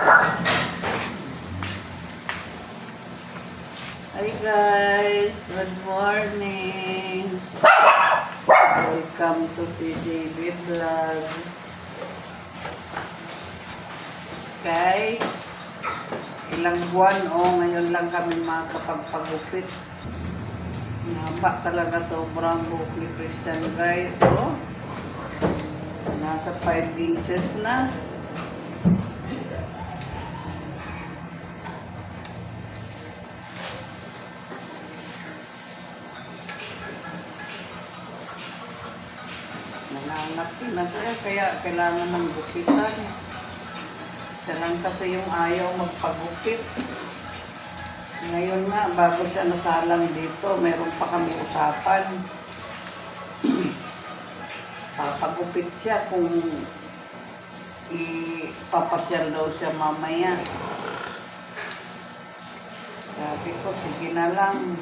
Hi guys, good morning. Welcome to CJB Vlog. Guys, ilang buwan o ngayon lang kami makakapagpagupit. Napa talaga sobrang buhok ni Christian guys. Oh. Nasa 5 inches na. Na siya, kaya kailangan ng gupitan. Siya lang kasi yung ayaw magpagupit. Ngayon nga, bago siya nasalang dito, meron pa kami usapan. Papagupit siya kung ipapasyal daw siya mamaya. Sabi ko, sige na lang.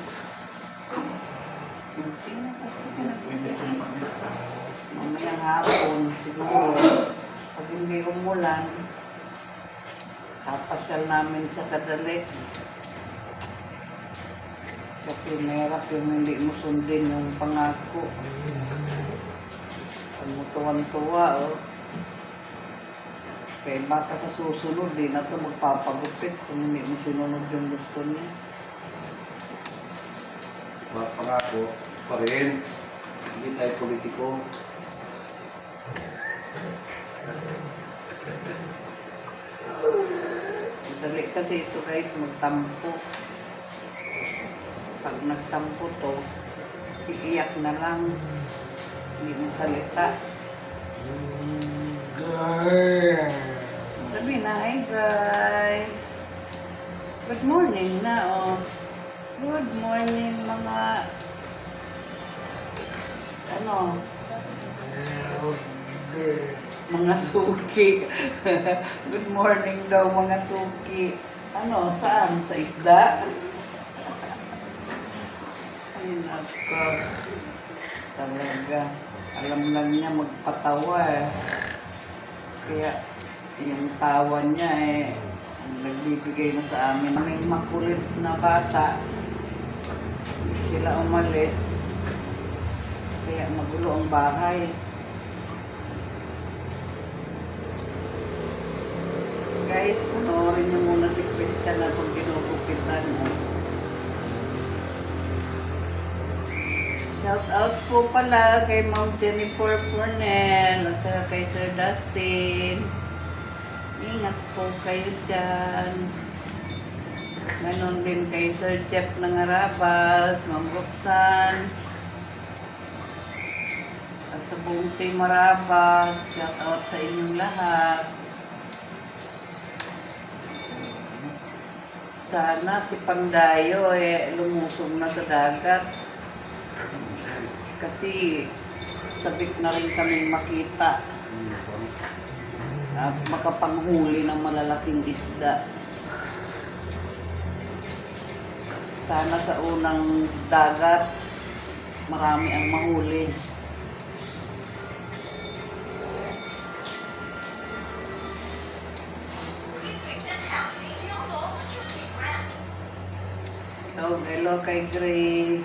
Hindi na kasi pinagupit. Mamayang hapon, siguro, pag hindi umulan, kapasyal namin sa kadali. Kasi merap yung hindi mo sundin yung pangako. Pag mo tuwan-tuwa, oh. Kaya baka sa susunod, di na ito magpapagupit kung hindi mo sinunod yung gusto niya. Mga pangako pa rin. Hindi tayo politiko. Dali kasi ito guys, magtampo. Pag nagtampo to, iiyak na lang. Hindi mo salita. Sabi na, hi guys. Good morning na, oh. Good morning mga... Ano? Mga suki. Good morning daw mga suki. Ano, saan? Sa isda? Ay, nako. Talaga. Alam lang niya magpatawa eh. Kaya yung tawa niya eh, nagbibigay na sa amin. May makulit na bata. Sila umalis. Kaya magulo ang bahay. Guys, panoorin niyo muna si Krista na kung ginugupitan mo. Shout out po pala kay Ma'am Jennifer Cornell at saka kay Sir Dustin. Ingat po kayo dyan. Ganon din kay Sir Jeff ng Arabas, Ma'am Roxanne. At sa buong team Arabas, shout out sa inyong lahat. Sana si Pandayo eh lumusong na sa dagat. Kasi sabik na rin kami makita at makapanghuli ng malalaking isda. Sana sa unang dagat, marami ang mahuli. Ito, hello kay Gray.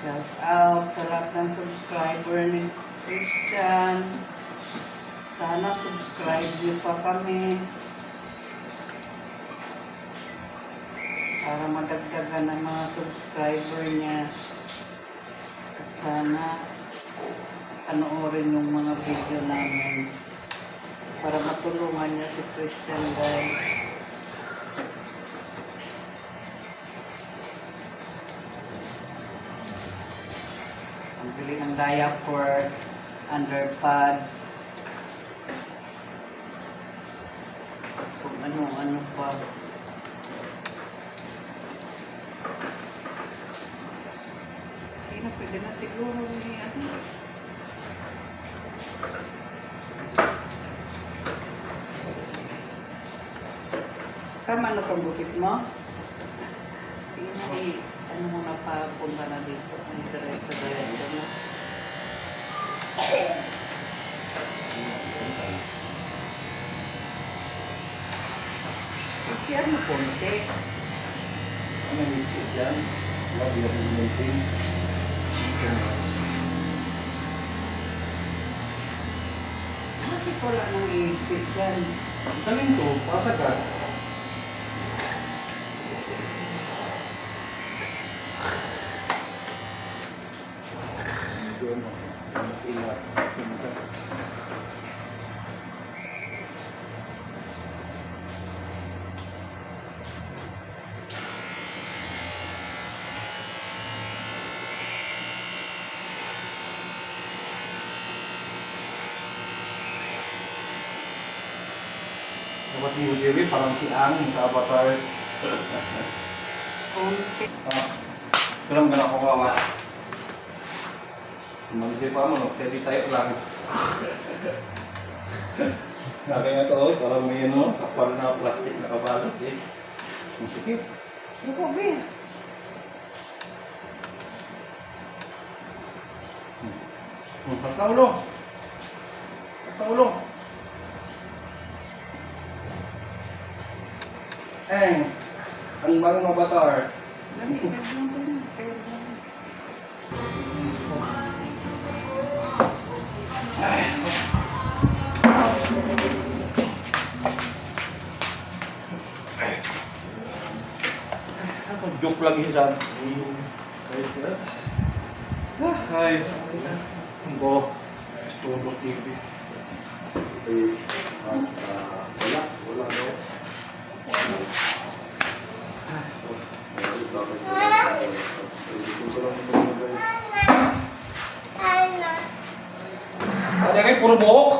Shout out sa lahat ng subscriber ni Christian. Sana subscribe niyo pa kami. Para madagdagan ang mga subscriber niya. At sana panoorin yung mga video namin. Para matulungan niya si Christian guys. Bili ng diaper, underpads, kung ano-ano pa. na, pwede na siguro ni ano. Tama na itong bukit mo? Tingnan na i- ano mo na papunta na dito. Ang diretso-diretso mo. Kaya mo punti. Ano yung isip yan? Wala, di natin maintain. Bakit wala nang iisip yan? Galing to, Dapat ni Ujewi parang si Ang sa avatar. Punti. Ah, Sulam ka na ako kawa. Sumansay pa mo? Steady tayo lang. Nakaya to, parang may ano, kapal na plastic na kabalot eh. Ang sikip. Dugo, be. Hmm, Pagkaulo. Pagkaulo. Eh, ang bagong avatar. Joke lagi sa... Ay, Bo, Studio TV. Eh, Ada kayak puro.